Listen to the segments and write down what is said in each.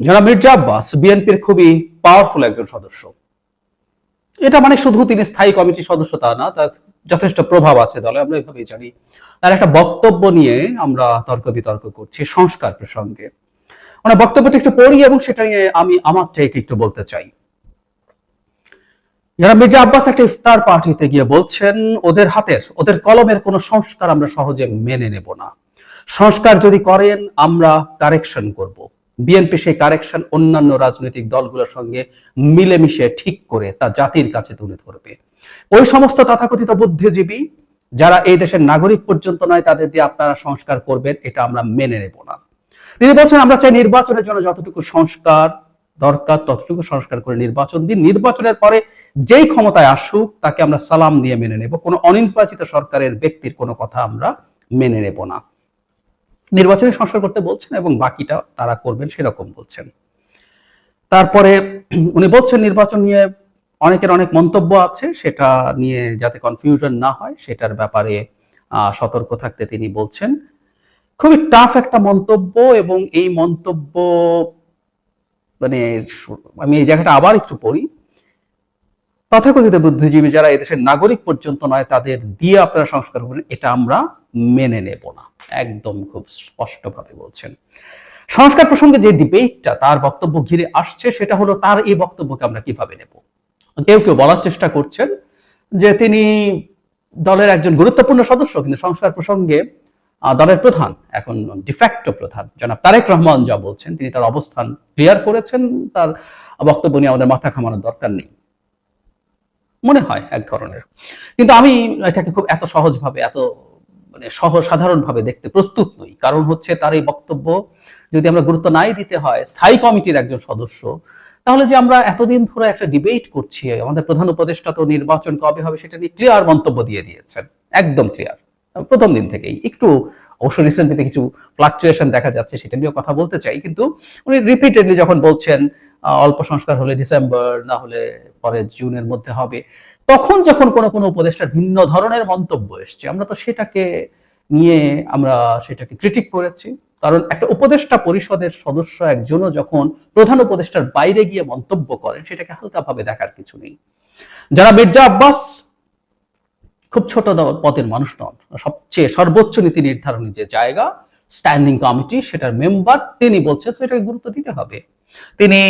যারা মির্জা আব্বাস বিএনপির খুবই পাওয়ারফুল একজন সদস্য। এটা মানে শুধু তিনি স্থায়ী কমিটির সদস্য তা না, তার যথেষ্ট প্রভাব আছে দলে, আমরা এভাবেই জানি। তার একটা বক্তব্য নিয়ে আমরা তর্ক বিতর্ক করছি, সংস্কার প্রসঙ্গে। মানে বক্তব্যটা একটু পড়ি এবং সেটা নিয়ে আমি আমার থেকে একটু বলতে চাই। যারা মির্জা আব্বাস একটা ইফতার পার্টিতে গিয়ে বলছেন, ওদের হাতের, ওদের কলমের কোনো সংস্কার আমরা সহজে মেনে নেব না। সংস্কার যদি করেন, আমরা কারেকশন করব। বিএনপি সেই কারেকশন অন্যান্য রাজনৈতিক দলগুলোর সঙ্গে মিলেমিশে ঠিক করে তা জাতির কাছে তুলে ধরবে। ওই সমস্ত তথাকথিত বুদ্ধিজীবী যারা এই দেশের নাগরিক পর্যন্ত নয়, তাদের দিয়ে আপনারা সংস্কার করবেন, এটা আমরা মেনে নেব না। তিনি বলছেন, আমরা চাই নির্বাচনের জন্য যতটুকু সংস্কার দরকার, ততটুকু সংস্কার করে নির্বাচন দিন। নির্বাচনের পরে যেই ক্ষমতায় আসুক, তাকে আমরা সালাম দিয়ে মেনে নেব। কোনো অনির্বাচিত সরকারের ব্যক্তির কোনো কথা আমরা মেনে নেব না। নির্বাচনী সংস্কার করতে বলছেন এবং বাকিটা তারা করবেন সেরকম বলছেন। তারপরে উনি বলছেন নির্বাচন নিয়ে অনেকের অনেক মন্তব্য আছে, সেটা নিয়ে যাতে কনফিউশন না হয়, সেটার ব্যাপারে সতর্ক থাকতে তিনি বলছেন। খুবই টাফ একটা মন্তব্য এবং এই মন্তব্য মানে আমি এই জায়গাটা আবার একটু পড়ি। তথাকথিত বুদ্ধিজীবী যারা এদেশের নাগরিক পর্যন্ত নয়, তাদের দিয়ে আপনারা সংস্কার করবেন, এটা আমরা মেনে নেব না। একদম খুব স্পষ্টভাবে বলছেন। সংস্কার প্রসঙ্গে যে ডিবেটটা তার বক্তব্য ঘিরে আসছে, সেটা হলো তার এই বক্তব্যকে আমরা কীভাবে নেব? কেউ কেউ বলার চেষ্টা করছেন যে তিনি দলের একজন গুরুত্বপূর্ণ সদস্য, কিন্তু সংস্কার প্রসঙ্গে দলের প্রধান, এখন ডিফ্যাক্টো প্রধান, জনাব তারেক রহমান যা বলছেন, তিনি তার অবস্থান ক্লিয়ার করেছেন, তার বক্তব্য নিয়ে আমাদের মাথা ঘামানোর দরকার নেই। মনে হয় এক ধরনের। কিন্তু আমি এটাকে খুব এত সহজভাবে, এত মানে সহ সাধারণভাবে দেখতে প্রস্তুত নই। কারণ হচ্ছে তার এই বক্তব্য যদি আমরা গুরুত্ব নাই দিতে হয়, স্থায়ী কমিটির একজন সদস্য, তাহলে যে আমরা এতদিন ধরে একটা ডিবেট করছি, আমাদের প্রধান উপদেষ্টা তো নির্বাচন কবে হবে সেটা নিয়ে ক্লিয়ার মন্তব্য দিয়ে দিয়েছেন। একদম ক্লিয়ার প্রথম দিন থেকেই। একটু অবশ্য রিসেন্টলিতে কিছু ফ্লাকচুয়েশন দেখা যাচ্ছে, সেটা নিয়েও কথা বলতে চাই। কিন্তু উনি রিপিটেডলি যখন বলছেন অল্প সংস্কার হলে ডিসেম্বর না হলে পরে জুনের মধ্যে হবে তখন যখন কোনো কোনো উপদেষ্টার ভিন্ন ধরনের মন্তব্য এসছে, আমরা তো সেটাকে নিয়ে আমরা সেটাকে ক্রিটিক করেছি। কারণ একটা উপদেষ্টা পরিষদের সদস্য একজনও যখন প্রধান উপদেষ্টার বাইরে গিয়ে মন্তব্য করেন, সেটাকে হালকাভাবে দেখার কিছু নেই। যারা মির্জা আব্বাস খুব ছোট পদের মানুষ নন, সবচেয়ে সর্বোচ্চ নীতি নির্ধারণী যে জায়গা স্ট্যান্ডিং কমিটি সেটার মেম্বার তিনি বলছেন সেটাকে গুরুত্ব দিতে হবে। তিনি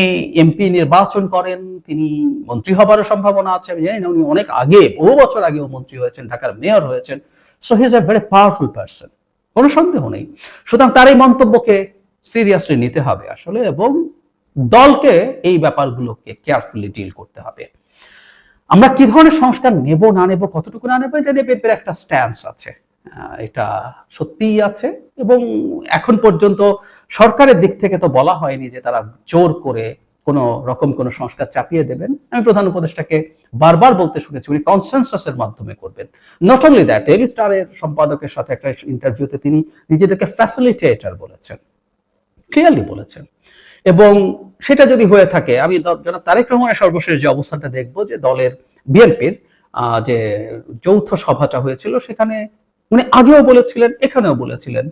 এমপি নির্বাচন করেন, তিনি মন্ত্রী হবারও সম্ভাবনা আছে, আমি জানি না, উনি অনেক আগে, বহু বছর আগেও মন্ত্রী হয়েছেন, ঢাকার মেয়র হয়েছেন। So he is a very powerful person কোনো সন্দেহ নেই। সুতরাং তার এই মন্তব্যকে সিরিয়াসলি নিতে হবে আসলে, এবং দলকে এই ব্যাপারগুলোকে কেয়ারফুলি ডিল করতে হবে। আমরা কি ধরনের সংস্কার নেব, না নেব, কতটুকু না নেব, এটা নিয়ে একটা স্ট্যান্স আছে। এটা সত্যিই আছে এবং এখন পর্যন্ত সরকারের দিক থেকে তো বলা হয়নি যে তারা জোর করে কোনো রকম কোনো সংস্কার চাপিয়ে দেবেন। আমি প্রধান উপদেষ্টাকে বারবার বলতে শুনেছি, উনি কনসেনসাসের মাধ্যমে করবেন। নট অনলি দ্যাট ডেলি স্টারের সম্পাদকের সাথে একটা ইন্টারভিউতে তিনি নিজেদেরকে ফ্যাসিলিটেটর বলেছেন ক্লিয়ারলি বলেছেন। এবং সেটা যদি হয়ে থাকে, আমি জনাব তারেক রহমানের সর্বশেষ যে অবস্থানটা দেখব যে দলের বিএনপির যে যৌথ সভাটা হয়েছিল, সেখানে উনি আগেও বলেছিলেন, এখানেও বলেছিলেন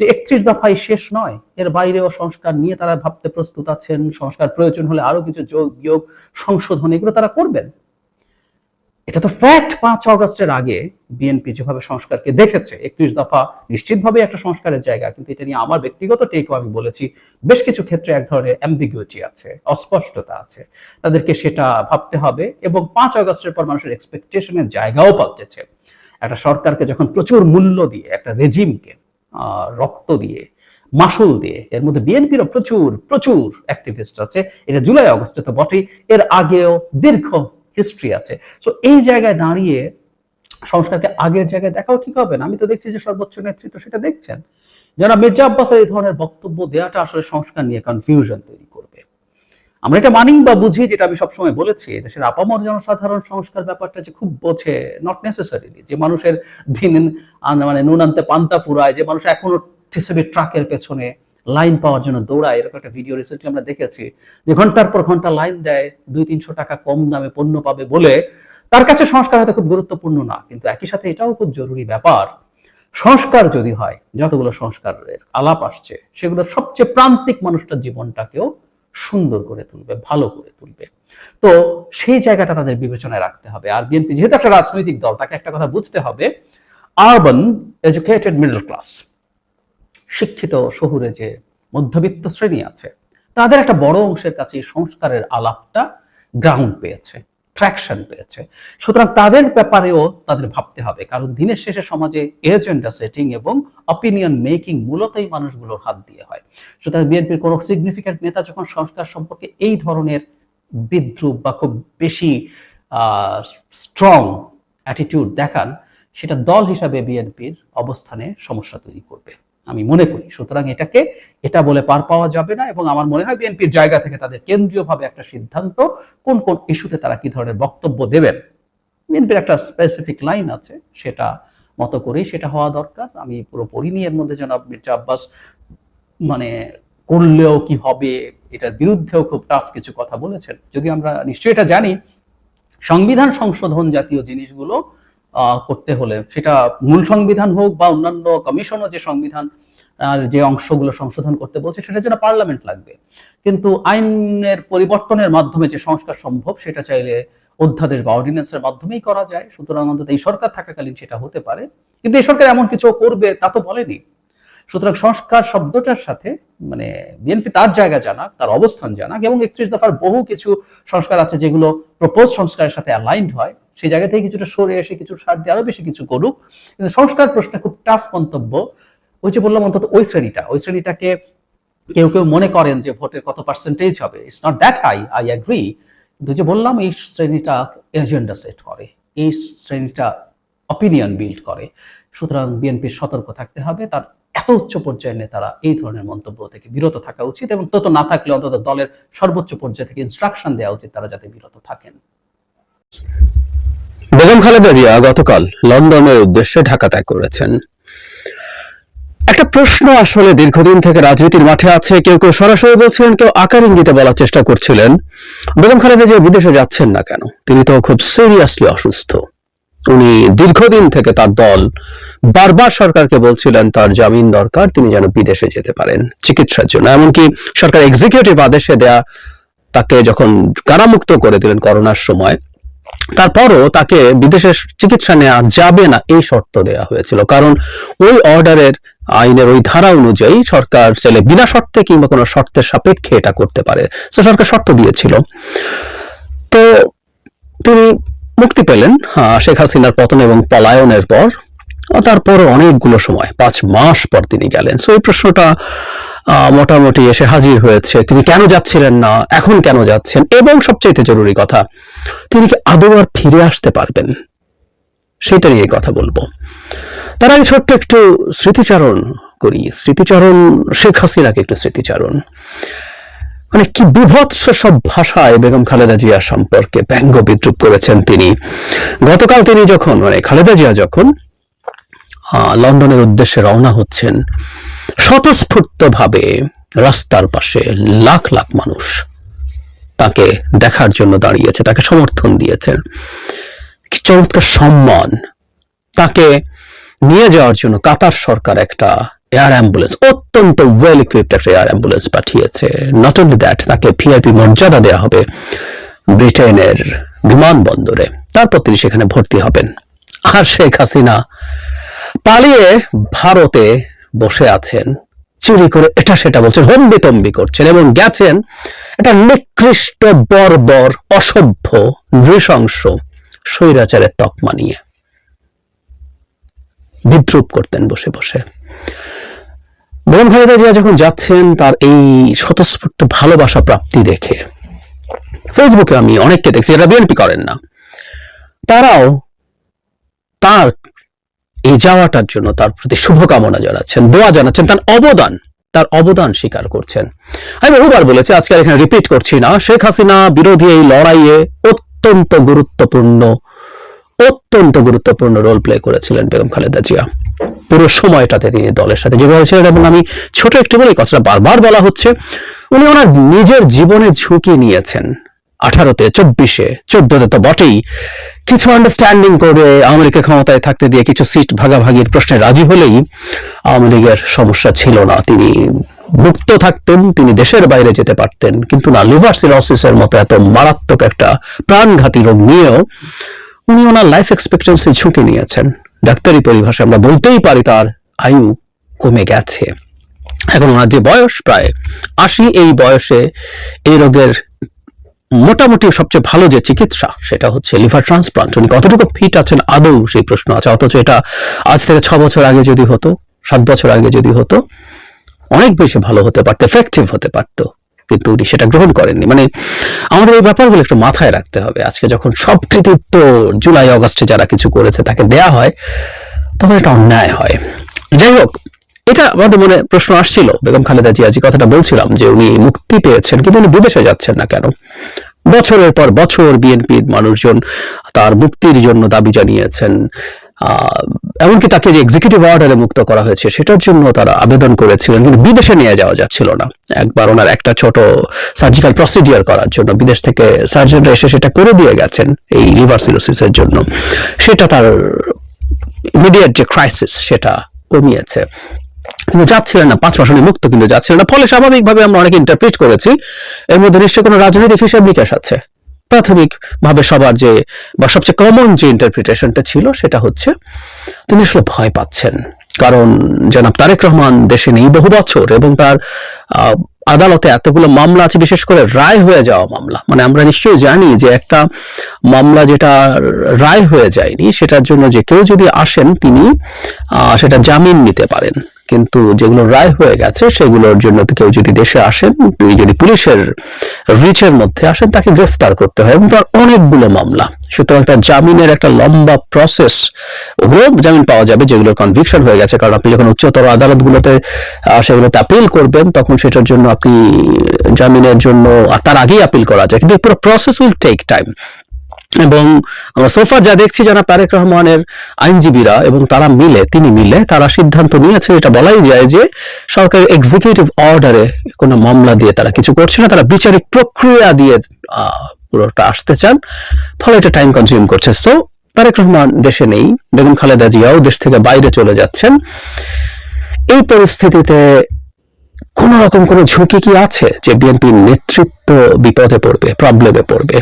যে একত্রিশ দফাই শেষ নয়। এর বাইরেও সংস্কার নিয়ে তারা ভাবতে প্রস্তুত আছেন। সংস্কার প্রয়োজন হলে আরও কিছু যোগ, বিয়োগ, সংশোধন এগুলো তারা করবেন। এটা তো ফ্যাক্ট পাঁচ অগস্টের আগে বিএনপি যেভাবে সংস্কারকে দেখেছে, একত্রিশ দফা নিশ্চিতভাবে একটা সংস্কারের জায়গা, কিন্তু এটা নিয়ে আমার ব্যক্তিগত টেকও আমি বলেছি, বেশ কিছু ক্ষেত্রে এক ধরনের অ্যাম্বিগুইটি আছে, অস্পষ্টতা আছে। তাদেরকে সেটা ভাবতে হবে এবং পাঁচ অগস্টের পর মানুষের এক্সপেকটেশনের জায়গাও পাল্টেছে। একটা সরকারকে যখন প্রচুর মূল্য দিয়ে, একটা রেজিমকে রক্ত দিয়ে, মাসুল দিয়ে, এর মধ্যে বিএনপিরও প্রচুর প্রচুর অ্যাক্টিভিস্ট আছে। এটা জুলাই অগস্টে তো বটেই, এর আগেও দীর্ঘ হিস্ট্রি আছে। সো এই জায়গায় দাঁড়িয়ে সংস্কারকে আগের জায়গায় দেখাও ঠিক হবে না। আমি তো দেখছি যে সর্বোচ্চ নেতৃত্ব সেটা দেখছেন। যারা মির্জা আব্বাসের এই ধরনের বক্তব্য দেওয়াটা আসলে সংস্কার নিয়ে কনফিউশন তৈরি আমরা এটা মানি বা বুঝি, যেটা আমি সবসময় বলেছি, দেশের আপামর জনসাধারণ সংস্কার ব্যাপারটা যে খুব বোঝে নট নেসেসারিলি যে মানুষের দিন মানে নুন আনতে পান্তা ফুরায় যে মানুষ এখনও টিসিবি ট্রাকের পেছনে, লাইন পাওয়ার জন্য দৌড়ায়, এরকম একটা ভিডিও রিসেন্টলি আমরা দেখেছি, যে ঘণ্টার পর ঘণ্টা লাইন দেয়, দুই তিনশো টাকা কম দামে পণ্য পাবে বলে, তার কাছে সংস্কার হয়তো খুব গুরুত্বপূর্ণ না, কিন্তু একই সাথে এটাও খুব জরুরি ব্যাপার, সংস্কার যদি হয়, যতগুলো সংস্কারের আলাপ আসছে, সেগুলো সবচেয়ে প্রান্তিক মানুষটার জীবনটাকেও সুন্দর করে তুলবে, ভালো করে তুলবে। তো সেই জায়গাটা তাদের বিবেচনায় রাখতে হবে। আর বিএনপি যেহেতু একটা রাজনৈতিক দল, তাকে একটা কথা বুঝতে হবে আরবান এডুকেটেড মিডল ক্লাস শিক্ষিত শহুরে যে মধ্যবিত্ত শ্রেণি আছে, তাদের একটা বড় অংশের কাছে সংস্কারের আলাপটা গ্রাউন্ড পেয়েছে। ট্র্যাকশন পেয়েছে। সুতরাং তাদের ব্যাপারেও তাদের ভাবতে হবে। কারণ দিনের শেষে সমাজে এজেন্ডা সেটিং এবং অপিনিয়ন মেকিং মূলত এই মানুষগুলোর হাত দিয়ে হয়। সুতরাং বিএনপির কোনো সিগনিফিক্যান্ট নেতা যখন সংস্কার সম্পর্কে এই ধরনের বিদ্রুপ বা খুব বেশি স্ট্রং অ্যাটিটিউড দেখান, সেটা দল হিসাবে বিএনপির অবস্থানে সমস্যা তৈরি করবে। আমি মনে করি। সুতরাং এটাকে, এটা বলে পার পাওয়া যাবে না এবং আমার মনে হয় বিএনপির জায়গা থেকে তাদের কেন্দ্রীয়ভাবে একটা সিদ্ধান্ত কোন কোন ইস্যুতে তারা কি ধরনের বক্তব্য দেবেন। বিএনপির একটা স্পেসিফিক লাইন আছে, সেটা মতো করেই সেটা হওয়া দরকার। আমি পুরোপুরি পড়িনি এর মধ্যে জনাব মির্জা আব্বাস। মানে করলেও কি হবে, এটার বিরুদ্ধেও খুব টাফ কিছু কথা বলেছেন। যদি আমরা নিশ্চয়ই এটা জানি, সংবিধান সংশোধন জাতীয় জিনিসগুলো করতে হলে। সেটা মূল সংবিধান হোক বা অন্যান্য কমিশনও যে সংবিধান, আর যে অংশগুলো সংশোধন করতে বলছে, সেটার জন্য পার্লামেন্ট লাগবে। কিন্তু আইনের পরিবর্তনের মাধ্যমে যে সংস্কার সম্ভব, সেটা চাইলে অধ্যাদেশ বা অর্ডিন্যান্সের মাধ্যমেই করা যায়। সুতরাং অন্তত এই সরকার থাকাকালীন সেটা হতে পারে। কিন্তু এই সরকার এমন কিছু করবে, তা তো বলেনি। সুতরাং সংস্কার শব্দটার সাথে মানে বিএনপি তার জায়গা জানাক, তার অবস্থান জানাক, এবং একত্রিশ দফার বহু কিছু সংস্কার আছে যেগুলো প্রপোজ সংস্কারের সাথে অ্যালাইন্ড হয়। সেই জায়গা থেকে কিছুটা সরে এসে কিছু সার দিয়ে আরও বেশি কিছু করুক। কিন্তু সংস্কার প্রশ্নে খুব টাফ মন্তব্য ওই যে বললাম অন্তত ওই শ্রেণীটা। ওই শ্রেণীটাকে কেউ কেউ মনে করেন যে ভোটের কত পার্সেন্টেজ হবে। It's not that high I agree কিন্তু যে বললাম, এই শ্রেণীটা এজেন্ডা সেট করে। এই শ্রেণীটা অপিনিয়ন বিল্ড করে। সুতরাং বিএনপির সতর্ক থাকতে হবে। তার এত উচ্চ পর্যায়ের নেতারা এই ধরনের মন্তব্য থেকে বিরত থাকা উচিত এবং তত না থাকলে অন্তত দলের সর্বোচ্চ পর্যায়ে থেকে ইনস্ট্রাকশন দেওয়া উচিত তারা যাতে বিরত থাকেন। বেগম খালেদা জিয়া গতকাল লন্ডনের উদ্দেশ্যে ঢাকা ত্যাগ করেছেন। একটা প্রশ্ন আসলে দীর্ঘদিন থেকে রাজনীতির মাঠে আছে। কেউ কেউ সরাসরি বলছিলেন, কেউ আকার ইঙ্গিতে বলার চেষ্টা করছিলেন। বেগম খালেদা জিয়া বিদেশে যাচ্ছেন না কেন? তিনি তো খুব সিরিয়াসলি অসুস্থ। উনি দীর্ঘদিন থেকে তার দল, বারবার সরকারকে বলছিলেন, তার জামিন দরকার, তিনি যেন বিদেশে যেতে পারেন চিকিৎসার জন্য। এমনকি সরকার এক্সিকিউটিভ আদেশে দেয়া, তাকে যখন কারামুক্ত করে দিলেন করোনার সময় তারপরও তাকে বিদেশে চিকিৎসা নেওয়া যাবে না, এই শর্ত দেয়া হয়েছিল। কারণ ওই অর্ডারের আইনের ওই ধারা অনুযায়ী সরকার চাইলে বিনা শর্তে কিংবা কোনো শর্তের সাপেক্ষে এটা করতে পারে। তো সরকার শর্ত দিয়েছিল। তো তিনি মুক্তি পেলেন শেখ হাসিনার পতন এবং পলায়নের পর। তারপর অনেকগুলো সময়, পাঁচ মাস পর তিনি গেলেন। সো এই প্রশ্নটা মোটামুটি এসে হাজির হয়েছে। তিনি কেন যাচ্ছিলেন না, এখন কেন যাচ্ছেন? এবং সবচেয়ে জরুরি কথা, তিনি কি আদৌ আর ফিরে আসতে পারবেন? সেটা নিয়ে কথা বলব। তার আগে ছোট্ট একটু স্মৃতিচারণ করি। স্মৃতিচারণ, শেখ হাসিনাকে একটু স্মৃতিচারণ। মানে কি বিভৎস সব ভাষায় বেগম খালেদা জিয়া সম্পর্কে ব্যঙ্গ বিদ্রুপ করেছেন তিনি। গতকাল তিনি যখন মানে খালেদা জিয়া যখন লন্ডনের উদ্দেশ্যে রওনা হচ্ছেন স্বতঃস্ফূর্তভাবে রাস্তার পাশে লাখ লাখ মানুষ। তাকে দেখার জন্য দাঁড়িয়েছে, তাকে সমর্থন দিয়েছেন কি চমৎকার সম্মান। তাকে নিয়ে যাওয়ার জন্য কাতার সরকার একটা এয়ার অ্যাম্বুলেন্স, অত্যন্ত ওয়েল ইকুইপড একটা এয়ার অ্যাম্বুলেন্স পাঠিয়েছে। নট অনলি দ্যাট তাকে ভিআইপি মর্যাদা দেওয়া হবে ব্রিটেনের বিমানবন্দরে। তারপর তিনি সেখানে ভর্তি হবেন। আর শেখ হাসিনা পালিয়ে ভারতে বসে আছেন। চুরি করে এটা সেটা বলছেন হম্বি তম্বি করছেন এবং গেছেন এটা নিকৃষ্ট, বর্বর, অসভ্য, নৃশংস স্বৈরাচারের তকমা নিয়ে। বিদ্রুপ করতেন বসে বসে। বেগম খালেদা জিয়া যখন যাচ্ছেন, তার এই স্বতঃস্ফূর্ত ভালোবাসা প্রাপ্তি দেখে ফেসবুকে আমি অনেককে দেখছি এটা বিএনপি করেন না, তারাও তার এই যাওয়াটার জন্য তার প্রতি শুভকামনা জানাচ্ছেন, দোয়া জানাচ্ছেন, তার অবদান তার অবদান স্বীকার করছেন। আমি বহুবার বলেছি, আজকে এখানে রিপিট করছি না। শেখ হাসিনা বিরোধী এই লড়াইয়ে অত্যন্ত গুরুত্বপূর্ণ অত্যন্ত গুরুত্বপূর্ণ রোল প্লে করেছিলেন বেগম খালেদা জিয়া। পুরো সময়টাতে তিনি দলের সাথে যেভাবে ছিলেন এবং আমি ছোট একটু বলে কথাটা বারবার বলা হচ্ছে, উনি ওনার নিজের জীবনে ঝুঁকি নিয়েছেন। আঠারোতে, চব্বিশে, চোদ্দতে তো বটেই। কিছু আন্ডারস্ট্যান্ডিং করে লীগকে ক্ষমতায় থাকতে দিয়ে কিছু সিট ভাগাভাগির প্রশ্নে রাজি হলেই আওয়ামী লীগের সমস্যা ছিল না। তিনি মুক্ত থাকতেন, তিনি দেশের বাইরে যেতে পারতেন। কিন্তু না লিভার সিরোসিসের মতো এত মারাত্মক একটা প্রাণঘাতী রোগ নিয়েও উনি ওনার লাইফ এক্সপেক্টেন্সি ঝুঁকে নিয়েছেন। ডাক্তারি পরিভাষায় আমরা বলতেই পারি তার আয়ু কমে গেছে। এখন ওনার যে বয়স, প্রায় আশি, এই বয়সে এই রোগের মোটামুটি সবচেয়ে ভালো যে চিকিৎসা, সেটা হচ্ছে লিভার ট্রান্সপ্লান্ট। উনি কতটুকু ফিট আছেন আদৌ সেই প্রশ্ন আছে। অথচ এটা আজ থেকে ছ বছর আগে যদি হতো, সাত বছর আগে যদি হতো, অনেক বেশি ভালো হতে পারতো এফেক্টিভ হতে পারতো। কিন্তু উনি সেটা গ্রহণ করেননি। মানে আমাদের এই ব্যাপারগুলো একটু মাথায় রাখতে হবে। আজকে যখন সব কৃতিত্ব জুলাই, অগস্টে যারা কিছু করেছে তাকে দেয়া হয়, তখন এটা অন্যায় হয়। যাই হোক এটা আমাদের মনে প্রশ্ন আসছিল। বেগম খালেদা জিয়া যে কথাটা বলছিলাম যে উনি মুক্তি পেয়েছেন, কিন্তু উনি বিদেশে যাচ্ছেন না কেন? বছরের পর বছর বিএনপির মানুষজন তার মুক্তির জন্য দাবি জানিয়েছেন। এমনকি তাকে যে এক্সিকিউটিভ অর্ডারে মুক্ত করা হয়েছে, সেটার জন্য তারা আবেদন করেছিলেন, কিন্তু বিদেশে নিয়ে যাওয়া যাচ্ছিল না। একবার ওনার একটা ছোট সার্জিক্যাল প্রসিডিওর করার জন্য বিদেশ থেকে সার্জনরা এসে সেটা করে দিয়ে গেছেন এই লিভার সিরোসিসের জন্য। সেটা তার ইমিডিয়েট যে ক্রাইসিস সেটা কমিয়েছে। কিন্তু যাচ্ছিলেন না, পাঁচ উনি মুক্ত কিন্তু যাচ্ছিলেন না। ফলে স্বাভাবিকভাবে আমরা অনেক ইন্টারপ্রিট করেছি, এর মধ্যে নিশ্চয়ই কোনো রাজনৈতিক হিসাব নিকাশ আছে। প্রাথমিক ভাবে সবার যে, বা সবচেয়ে কমন যে ইন্টারপ্রিটেশনটা ছিল সেটা হচ্ছে, তিনি আসলে ভয় পাচ্ছেন। কারণ জনাব তারেক রহমান দেশে নেই বহু বছর এবং তার আদালতে এতগুলো মামলা আছে, বিশেষ করে রায় হয়ে যাওয়া মামলা। মানে আমরা নিশ্চয়ই জানি যে একটা মামলা যেটা রায় হয়ে যায়নি, সেটার জন্য যে কেউ যদি আসেন, তিনি সেটা জামিন নিতে পারেন। কিন্তু যেগুলো রায় হয়ে গেছে, সেগুলোর জন্য কেউ যদি দেশে আসেন তিনি যদি পুলিশের রিচের মধ্যে আসেন, তাকে গ্রেফতার করতে হয়। এবং তার অনেকগুলো মামলা। সুতরাং তার জামিনের একটা লম্বা প্রসেস ওগুলো জামিন পাওয়া যাবে, যেগুলোর কনভিকশন হয়ে গেছে। কারণ আপনি যখন উচ্চতর আদালতগুলোতে সেগুলোতে আপিল করবেন, তখন সেটার জন্য আপনি জামিনের জন্য তার আগেই আপিল করা যায়। কিন্তু পুরো প্রসেস উইল টেক টাইম এবং আমরা সোফার যা দেখছি যারা তারেক রহমানের আইনজীবীরা এবং তারা মিলে, তিনি মিলে তারা সিদ্ধান্ত নিয়েছে, এটা বলাই যায় যে সরকারের এক্সিকিউটিভ অর্ডারে কোনো মামলা দিয়ে তারা কিছু করছে না, তারা বিচারিক প্রক্রিয়া দিয়ে পুরোটা আসতে চান, ফলে এটা টাইম কনজিউম করছে। সো তারেক রহমান দেশে নেই, বেগম খালেদা জিয়াও দেশ থেকে বাইরে চলে যাচ্ছেন। এই পরিস্থিতিতে কোন রকম কোন ঝুঁকি কি আছে যে বিএনপির নেতৃত্ব বিপদে পড়বে প্রবলেমে পড়বে?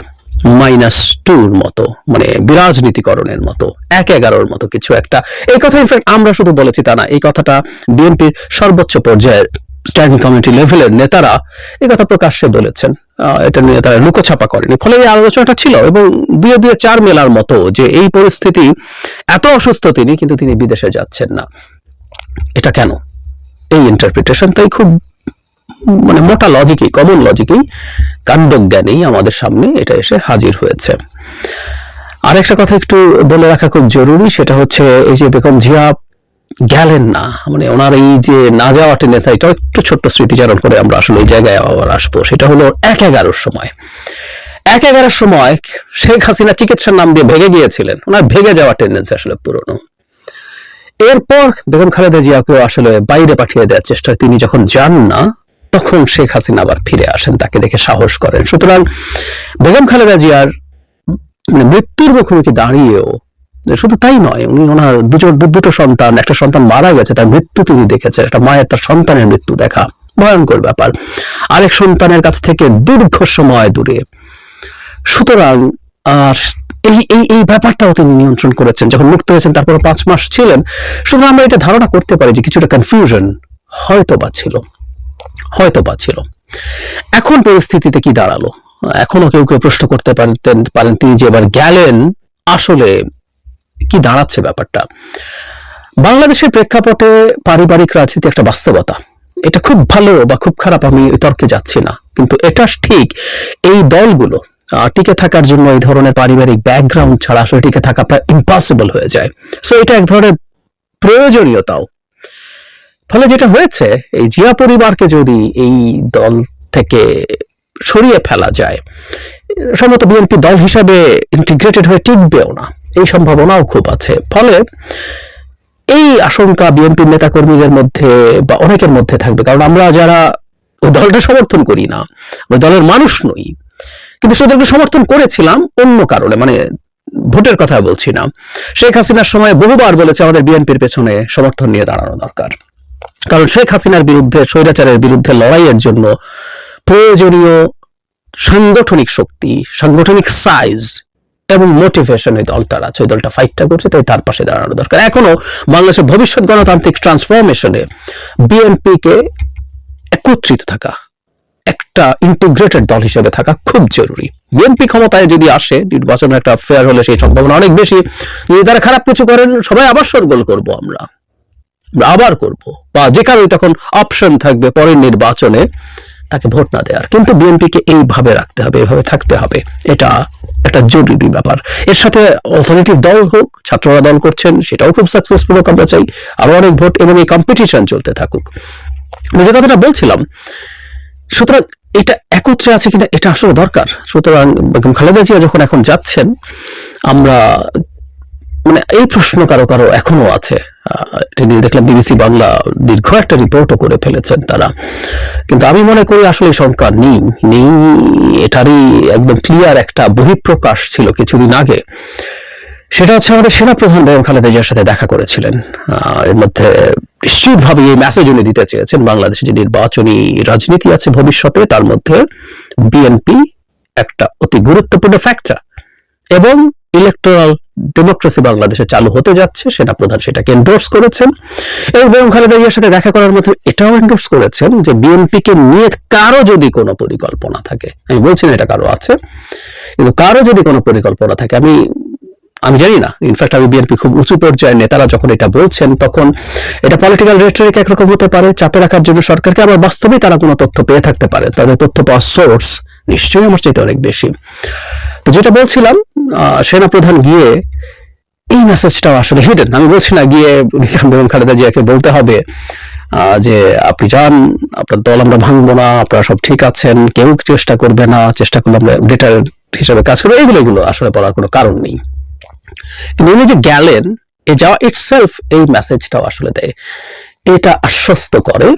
মাইনাস টুর মতো মানে বিরাজনীতিকরণের মতো, এক এগারোর মতো কিছু একটা। এই কথা ইনফ্যাক্ট আমরা শুধু বলেছি তা না, এই কথাটা বিএনপির সর্বোচ্চ পর্যায়ের স্ট্যান্ডিং কমিটি লেভেলের নেতারা এই কথা প্রকাশ্যে বলেছেন। এটা নিয়ে তারা লুকোছাপা করেনি। ফলে এই আলোচনাটা ছিল এবং দুয়ে দুয়ে চার মেলার মতো যে এই পরিস্থিতি, এত অসুস্থ তিনি, কিন্তু তিনি বিদেশে যাচ্ছেন না। এটা কেন? এই ইন্টারপ্রিটেশনটাই খুব মানে মোটা লজিকই কমন লজিকই কাণ্ডজ্ঞানেই আমাদের সামনে এটা এসে হাজির হয়েছে। আরেকটা কথা একটু বলে রাখা খুব জরুরি, সেটা হচ্ছে এই যে বেগম জিয়া গেলেন না মানে ওনার এই যে না যাওয়া টেন্ডেন্সি এটা একটু ছোট্ট স্মৃতিচারণ করে আমরা আসলে এই জায়গায় আবার আসব। সেটা হলো এক এগারোর সময়। এক এগারোর সময় শেখ হাসিনা চিকিৎসার নাম দিয়ে ভেগে গিয়েছিলেন। ওনার ভেগে যাওয়া টেন্ডেন্সি আসলে পুরনো। এরপর বেগম খালেদা জিয়াকেও আসলে বাইরে পাঠিয়ে দেওয়ার চেষ্টা। তিনি যখন যান না তখন শেখ হাসিনা আবার ফিরে আসেন, তাকে দেখে সাহস করেন। সুতরাং বেগম খালেদা জিয়ার মানে মৃত্যুর মুখোমুখি দাঁড়িয়েও শুধু তাই নয়, উনি ওনার দুটো দুটো সন্তান, একটা সন্তান মারা গেছে, তার মৃত্যু তিনি দেখেছেন, একটা মায়ের তার সন্তানের মৃত্যু দেখা, ভয়ঙ্কর ব্যাপার। আরেক সন্তানের কাছ থেকে দীর্ঘ সময় দূরে। সুতরাং, আর এই এই এই ব্যাপারটাও তিনি নিয়ন্ত্রণ করেছেন, যখন মুক্ত হয়েছেন তারপর পাঁচ মাস ছিলেন। শুধু আমরা এটা ধারণা করতে পারি যে কিছুটা কনফিউশন হয়তো বা ছিল। হয়তো বা ছিল। এখন পরিস্থিতিতে কি দাঁড়াল? এখনও কেউ কেউ প্রশ্ন করতে পারতেন, পারেন তিনি যে এবার গেলেন, আসলে কি দাঁড়াচ্ছে ব্যাপারটা? বাংলাদেশের প্রেক্ষাপটে পারিবারিক রাজনীতি একটা বাস্তবতা। এটা খুব ভালো বা খুব খারাপ আমি তর্কে যাচ্ছি না, কিন্তু এটা ঠিক এই দলগুলো টিকে থাকার জন্য এই ধরনের পারিবারিক ব্যাকগ্রাউন্ড ছাড়া আসলে টিকে থাকা প্রায় ইম্পসিবল হয়ে যায়। সো এটা এক ধরনের প্রয়োজনীয়তাও ফলে যেটা হয়েছে, এই জিয়া পরিবারকে যদি এই দল থেকে সরিয়ে ফেলা যায়, সম্ভবত বিএনপি দল হিসাবে ইন্টিগ্রেটেড হয়ে টিকবেও না। এই সম্ভাবনাও খুব আছে। ফলে এই আশঙ্কা বিএনপির নেতাকর্মীদের মধ্যে বা অনেকের মধ্যে থাকবে। কারণ আমরা যারা ওই দলটা সমর্থন করি না ওই দলের মানুষ নই। কিন্তু সে দলকে সমর্থন করেছিলাম অন্য কারণে মানে ভোটের কথা বলছি না। শেখ হাসিনার সময় বহুবার বলেছে আমাদের বিএনপির পেছনে সমর্থন নিয়ে দাঁড়ানো দরকার। কারণ শেখ হাসিনার বিরুদ্ধে, স্বৈরাচারের বিরুদ্ধে লড়াইয়ের জন্য প্রয়োজনীয় সাংগঠনিক শক্তি, সাংগঠনিক সাইজ এবং মোটিভেশন ওই দলটার আছে। ওই দলটা ফাইটটা করছে, তাই তার পাশে দাঁড়ানো দরকার। এখনও বাংলাদেশের ভবিষ্যৎ গণতান্ত্রিক ট্রান্সফরমেশনে বিএনপি কে একত্রিত থাকা, একটা ইন্টিগ্রেটেড দল হিসেবে থাকা খুব জরুরি। বিএনপি ক্ষমতায় যদি আসে, নির্বাচন একটা ফেয়ার হলে সেই সম্ভাবনা অনেক বেশি। যদি তারা খারাপ কিছু করেন, সবাই আবার সরগোল করব আমরা। আবার করব। বা যে কারোই তখন অপশন থাকবে পরের নির্বাচনে তাকে ভোট না দেওয়ার। কিন্তু বিএনপিকে এইভাবে রাখতে হবে, এইভাবে থাকতে হবে। এটা একটা জরুরি ব্যাপার। এর সাথে অল্টারনেটিভ দল হোক, ছাত্ররা দল করছেন, সেটাও খুব সাকসেসফুল হোক আমরা চাই। আরও অনেক ভোট এবং এই কম্পিটিশন চলতে থাকুক। যে কথাটা বলছিলাম, সুতরাং এটা একত্রে আছে কিনা, এটা আসলে দরকার। সুতরাং খালেদা জিয়া যখন এখন যাচ্ছেন, আমরা মানে এই প্রশ্ন কারও কারও এখনও আছে। দেখলাম বিবিসি বাংলা দীর্ঘ একটা রিপোর্টও করে ফেলেছেন তারা। কিন্তু আমি মনে করি আসলে শঙ্কা নেই। নেই এটারই একদম ক্লিয়ার একটা বহিঃপ্রকাশ ছিল কিছুদিন আগে। সেটা হচ্ছে আমাদের সেনাপ্রধান বেগম খালেদা জিয়ার সাথে দেখা করেছিলেন। এর মধ্যে নিশ্চিতভাবে এই মেসেজ উনি দিতে চেয়েছেন। বাংলাদেশে যে নির্বাচনী রাজনীতি আছে ভবিষ্যতে, তার মধ্যে বিএনপি একটা অতি গুরুত্বপূর্ণ ফ্যাক্টর এবং ইলেকট্রাল ডেমোক্রেসি বাংলাদেশে চালু হতে যাচ্ছে, সেটা প্রধান সেটাকে এন্ডোর্স করেছেন। এবং খালেদা জিয়ার সাথে দেখা করার মধ্যে এটাও এন্ডোর্স করেছেন যে বিএনপি কে নিয়ে কারও যদি কোনো পরিকল্পনা থাকে, আমি বলছি না এটা কারও আছে, কিন্তু কারও যদি কোনো পরিকল্পনা থাকে, আমি আমি জানি না। ইনফ্যাক্ট আমি বিএনপি খুব উঁচু পর্যায়ের নেতারা যখন এটা বলছেন, তখন এটা পলিটিক্যাল রেটরিক একরকম হতে পারে, চাপে রাখার জন্য সরকারকে আবার বাস্তবেই তারা কোনো তথ্য পেয়ে থাকতে পারে। তাদের তথ্য পাওয়ার সোর্স নিশ্চয়ই আমার চাইতে অনেক বেশি। তো যেটা বলছিলাম সেনাপ্রধান গিয়ে এই মেসেজটাও আসলে হিডেন আমি বলছি না, গিয়ে বেগম খালেদা জিয়াকে বলতে হবে যে আপনি যান, আপনার দল আমরা ভাঙবো না, আপনারা সব ঠিক আছেন, কেউ চেষ্টা করবে না, চেষ্টা করলে আমরা ডেটার হিসাবে কাজ করব। এগুলো এগুলো আসলে বলার কোনো কারণ নেই। কিন্তু উনি যে গেলেন, এ যাওয়া ইটসেলফ এই মেসেজটাও আসলে দেয়। এটা আশ্বস্ত করে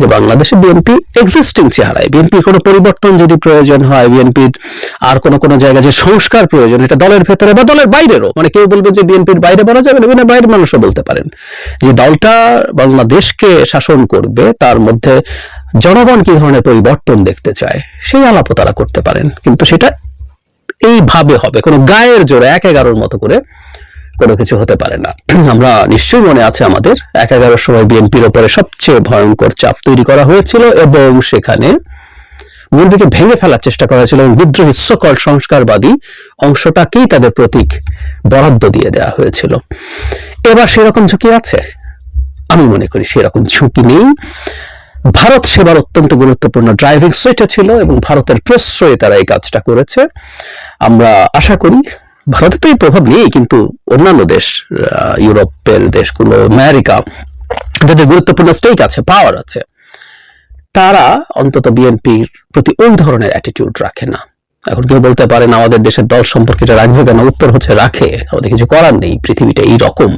যে বাংলাদেশে বিএনপি এক্সিস্টিং চেহারায় বিএনপির কোনো পরিবর্তন যদি প্রয়োজন হয় বিএনপির আর কোনো কোনো জায়গায় যে সংস্কার প্রয়োজন, এটা দলের ভেতরে বা দলের বাইরেরও মানে কেউ বলবে যে বিএনপির বাইরে বলা যাবে না বিনা বাইরের মানুষও বলতে পারেন যে দলটা বাংলাদেশকে শাসন করবে, তার মধ্যে জনগণ কি ধরনের পরিবর্তন দেখতে চায়, সেই আলাপও তারা করতে পারেন। কিন্তু সেটা এইভাবে হবে। কোনো গায়ের জোরে এক এগারোর মতো করে কোনো কিছু হতে পারে না। আমরা নিশ্চয়ই মনে আছে আমাদের এক এগারোর সময় বিএনপির ওপরে সবচেয়ে ভয়ঙ্কর চাপ তৈরি করা হয়েছিল এবং সেখানে বিএনপিকে ভেঙে ফেলার চেষ্টা করা হয়েছিল এবং বিদ্রোহী সকল সংস্কারবাদী অংশটাকেই তাদের প্রতীক বরাদ্দ দিয়ে দেওয়া হয়েছিল। এবার সেরকম ঝুঁকি আছে? আমি মনে করি সেরকম ঝুঁকি নেই। ভারত সেবার অত্যন্ত গুরুত্বপূর্ণ ড্রাইভিং সেটা ছিল এবং ভারতের প্রশ্রয়ে তারা এই কাজটা করেছে। আমরা আশা করি ভারতে তো এই প্রভাব নেই, কিন্তু অন্যান্য দেশ ইউরোপের দেশগুলো, আমেরিকা, যাদের গুরুত্বপূর্ণ স্টেক আছে পাওয়ার আছে, তারা অন্তত বিএনপির প্রতি ওই ধরনের অ্যাটিটিউড রাখে না। এখন কেউ বলতে পারেন আমাদের দেশের দল সম্পর্কে এটা রাখবে কেন? উত্তর হচ্ছে রাখে। আমাদের কিছু করার নেই, পৃথিবীটা এই রকম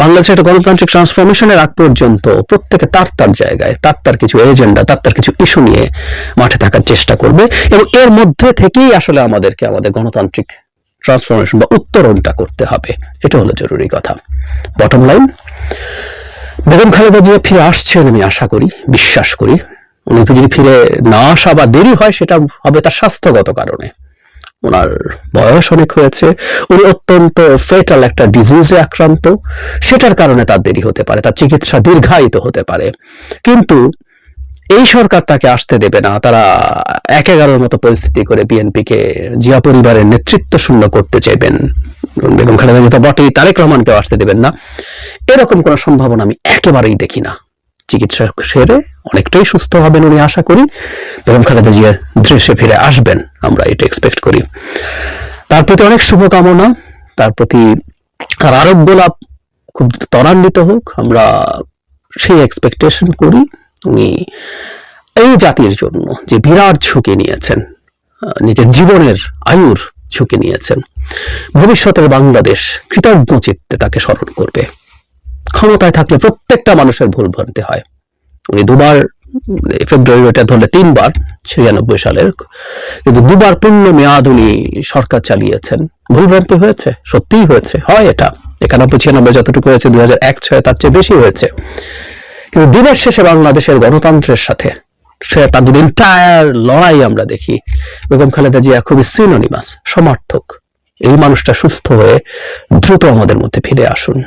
বাংলাদেশে একটা গণতান্ত্রিক ট্রান্সফরমেশনের আগ পর্যন্ত প্রত্যেকে তার তার জায়গায়, তার তার কিছু এজেন্ডা তার তার কিছু ইস্যু নিয়ে মাঠে থাকার চেষ্টা করবে এবং এর মধ্যে থেকেই আসলে আমাদেরকে আমাদের গণতান্ত্রিক ট্রান্সফরমেশন বা উত্তরণটা করতে হবে। এটা হলো জরুরি কথা। বটম লাইন বেগম খালেদা জিয়া ফিরে আসছেন আমি আশা করি, বিশ্বাস করি। উনি যদি ফিরে না আসা বা দেরি হয়, সেটা হবে তার স্বাস্থ্যগত কারণে। ওনার বয়স অনেক হয়েছে। উনি অত্যন্ত ফেটাল একটা ডিজিজে আক্রান্ত। সেটার কারণে তার দেরি হতে পারে, তার চিকিৎসা দীর্ঘায়িত হতে পারে। কিন্তু এই সরকার তাকে আসতে দেবে না। তারা এক এগারোর মতো পরিস্থিতি করে বিএনপিকে, জিয়া পরিবারের নেতৃত্ব শূন্য করতে চাইবেন। বেগম খালেদা তো বটেই, তারেক রহমানকেও আসতে দেবেন না। এরকম কোনো সম্ভাবনা আমি একেবারেই দেখি না। চিকিৎসা সেরে অনেকটাই সুস্থ হবেন উনি, আশা করি। বেগম খালেদা জিয়া দেশে ফিরে আসবেন, আমরা এটা এক্সপেক্ট করি। তার প্রতি অনেক শুভকামনা, তার প্রতি তার আরোগ্য লাভ খুব ত্বরান্বিত হোক, আমরা সেই এক্সপেকটেশন করি উনি এই জাতির জন্য যে বিরাট ঝুঁকি নিয়েছেন নিজের জীবনের আয়ুর ঝুঁকি নিয়েছেন। ভবিষ্যতের বাংলাদেশ কৃতজ্ঞ চিত্তে তাকে স্মরণ করবে। ক্ষমতায় থাকলে প্রত্যেকটা মানুষের ভুল ভ্রান্তি হয়। উনি দুবার, ফেব্রুয়ারি ওটা ধরলে তিনবার, ছিয়ানব্বই সালের, কিন্তু দুবার পূর্ণ মেয়াদ উনি সরকার চালিয়েছেন। ভুলভ্রান্তি হয়েছে, সত্যিই হয়েছে, হয় এটা। একানব্বই, ছিয়ানব্বই যতটুকু হয়েছে, দুই হাজার এক, ছয় তার চেয়ে বেশি হয়েছে। কিন্তু দিনের শেষে বাংলাদেশের গণতন্ত্রের সাথে, সে যদি এন্টায়ার লড়াই আমরা দেখি, বেগম খালেদা জিয়া খুবই সিনোনিমাস সমর্থক। এই মানুষটা সুস্থ হয়ে দ্রুত আমাদের মধ্যে ফিরে আসুন।